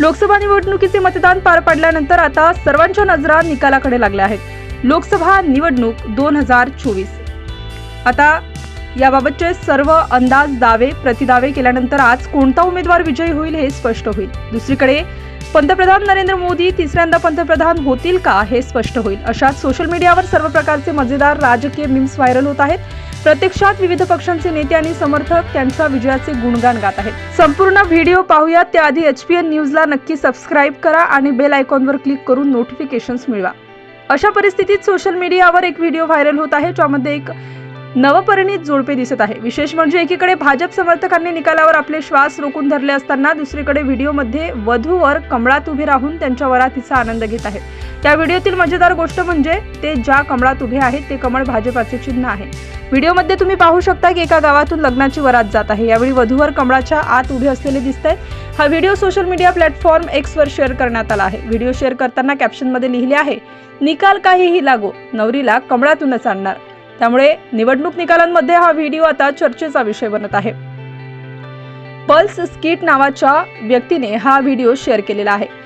लोकसभा निवडणुकीचे मतदान पार पडल्यानंतर आता सर्वांच्या नजरा निकालाकडे लागल्या आहेत. लोकसभा निवडणूक दोन हजार चोवीस. आता याबाबतचे सर्व अंदाज दावे प्रतिदावे केल्यानंतर आज कोणता उमेदवार विजयी होईल हे स्पष्ट होईल. दुसरीकडे पंतप्रधान नरेंद्र मोदी तिसऱ्यांदा पंतप्रधान होतील का हे स्पष्ट होईल. अशात सोशल मीडियावर सर्व प्रकारचे मजेदार राजकीय मीम्स व्हायरल होत आहेत. प्रत्यक्षात विविध पक्षांचे नेते आणि समर्थक त्यांच्या विजयाचे गुणगान गात आहेत. संपूर्ण व्हिडिओ पाहूया त्याआधी एच पी एन न्यूजला नक्की सबस्क्राईब करा आणि बेल आयकॉनवर क्लिक करून नोटिफिकेशन्स मिळवा. अशा परिस्थितीत सोशल मीडियावर एक व्हिडिओ व्हायरल होत आहे ज्यामध्ये एक नवपरिणीत जोडपे दिसत आहे. विशेष म्हणजे एकीकडे भाजप समर्थकांनी निकालावर आपले श्वास रोखून धरले असताना दुसरीकडे व्हिडिओमध्ये वधूवर कमळात उभे राहून त्यांच्या वरातीचा आनंद घेत आहेत. त्या व्हिडिओतील मजेदार गोष्ट म्हणजे ते ज्या कमळात उभे आहेत ते कमळ भाजपाचे चिन्ह आहे. व्हिडिओमध्ये तुम्ही पाहू शकता की एका गावातून लग्नाची वरात जात आहे. यावेळी वधूवर कमळाच्या आत उभे असलेले दिसत आहेत हा व्हिडिओ सोशल मीडिया प्लॅटफॉर्म एक्सवर शेअर करण्यात आला आहे. व्हिडिओ शेअर करताना कॅप्शनमध्ये लिहिले आहे निकाल काहीही लागो नवरीला कमळातूनच आणणार. त्यामुळे निवडणूक निकालांमध्ये हा व्हिडिओ आता चर्चेचा विषय बनत आहे. पल्स स्किट नावाच्या व्यक्तीने हा व्हिडिओ शेअर केलेला आहे.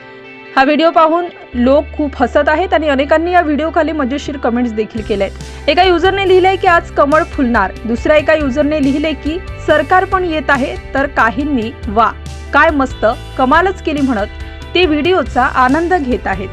हा व्हिडिओ पाहून लोक खूप हसत आहेत आणि अनेकांनी या व्हिडिओखाली मजेशीर कमेंट्स देखील केले आहेत एका युजरने लिहिलंय की आज कमळ फुलणार. दुसऱ्या एका युजरने लिहिले की सरकार पण येत आहे तर काहींनी वा. काय मस्त कमालच केली म्हणत. ते व्हिडिओचा आनंद घेत आहेत.